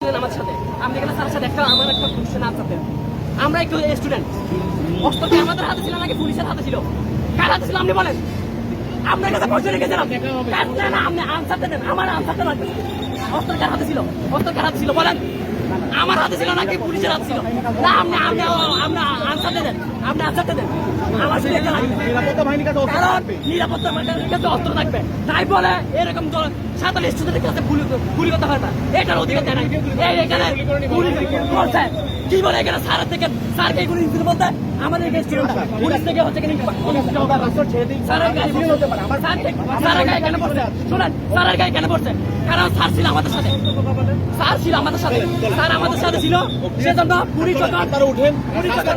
আমার সাথে। আমি এখানে স্যারের সাথে একটা আমার একটা কোশ্চেন আনসার আমরা একটু স্টুডেন্ট অস্ত্র কি আমাদের হাতে ছিল নাকি পুলিশের হাতে ছিল? কার হাতে ছিল আপনি বলেন। আপনার কাছে কোশ্চেন রেখেছিলাম। না না আপনি আনসার দেন আমার আনসারটা লাগবে অস্ত্র কার হাতে ছিল? অস্ত্র কার হাতে ছিল? বলেন। আমার হাতে ছিল নাকি পুলিশের হাতে ছিল? না আপনি আপনি আপনি আনসার দেন আপনি আনসার দেন। আমার সাথে এটা লাগবে নিরাপত্তা বাহিনীর কাছে কারণ নিরাপত্তা বাহিনীর কাছে অস্ত্র থাকবে। তাই বলে এরকম তো স্টুডেন্টের কাছে গুলি গুলি করতে পারবে এটার অধিকার দেয় নাই। এখানে গুলি করছে। কি বলে এখানে স্যারের থেকে স্যারকে গুলি দিতে বলতে আমাদের এখানে স্টুডেন্ট পুলিশ থেকে হচ্ছে কিনা আমার রাস্তা ছেড়ে দিন। স্যারের গায়ে হতে পারে। আমার স্যার গায়ে কেন পড়ছে শোনেন স্যারের গায়ে কেন পড়ছে কারণ স্যার ছিল আমাদের সাথে। স্যার ছিল আমাদের সাথে। স্যার আমাদের সাথে ছিল। সেজন্য পুলিশ যখন উঠেন। পুলিশ যখন